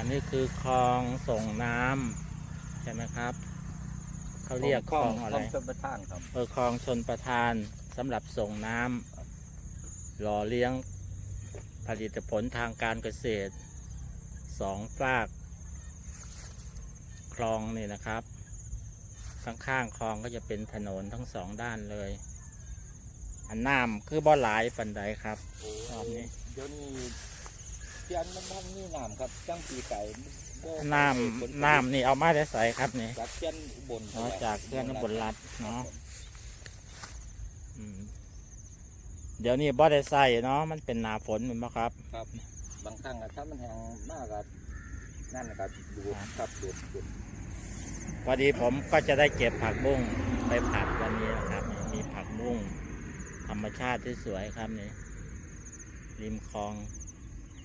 อันนี้คือคลองส่งน้ำใช่ไหมครับ เขาเรียกคลองอะไรคลองชลประทานครับเออคลองชนประทานสำหรับส่งน้ำหล่อเลี้ยงผลิตผลทางการเกษตรสองฝาก คลองนี่นะครับ ข้างๆคลองก็จะเป็นถนนทั้งสองด้านเลย อันน้ำคือบ่หลายปันใดครับโอ้รอบนี้เดี๋ยวนี้ เทียนมันมันมีน้ำครับจังปีไก่บ่น้ำน้ำนี่เอามาได้ใส่ครับนี่จากเทียนอุบลอ๋อจากเพื่อนอุบลรัฐเนาะอืมเดี๋ยวนี้บ่ได้ใส่เนาะมันเป็นหนาฝนแมันบ่ครับ ครับ บางครั้งอะถ้ามันแห้งมากก็นั่นก็ดูดครับดูดดูดพอดีผมก็จะได้เก็บผักบุ้งไปผัดวันนี้นะครับนี่มีผักบุ้งธรรมชาติที่สวยครับนี่ริมคลอง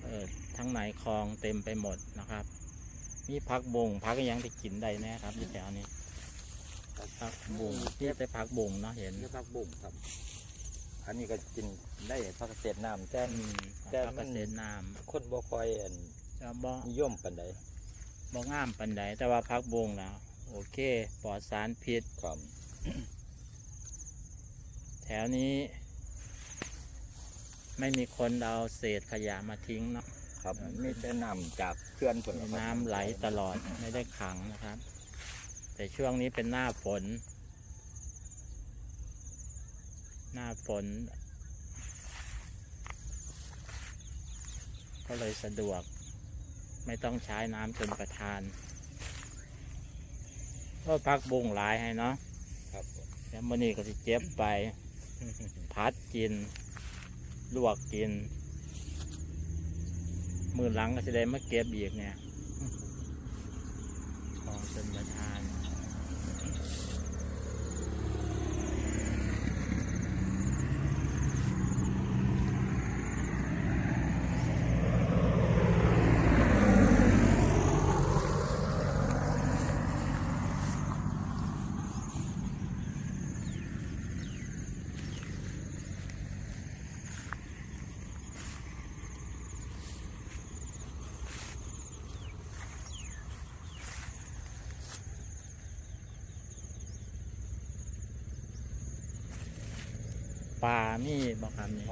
เออทั้งไหนคลองเต็มไปหมดนะครับมีผักบุ้งผักอิหยังที่กินได้แน่ครับอยู่แถวนี้ผักบุ้งที่แต่ผักบุ้งเนาะเห็นนี่ผักบุ้งครับ อันนี้ก็กินได้ผักเกษตรน้ำแต่อืมแต่ผักมัเกนษตรน้คนบ่ค่อยอันำจะบ่นิยมปานใดบ่งามปันใดแต่ว่าผักบุ้งแล้วโอเคปลอดสารพิษครับแถวนี้ ไม่มีคนเอาเศษขยะมาทิ้งเนาะครับมีแต่น้ำจากเขื่อนผลมีน้ำไหลตลอดไม่ได้ขังนะครับ แต่ช่วงนี้เป็นหน้าฝน หน้าฝน ก็เลยสะดวก ไม่ต้องใช้น้ำชนประทาน ก็พักบุ้งหลายให้เนาะครับผมแล้วมื่อนี้ก็จะเจ็บไป พัดกิน ลวกกิน มือหลังก็จะได้มาเก็บอีกเนี่ย ของเป็นประธาน ปลามีบางครับนี่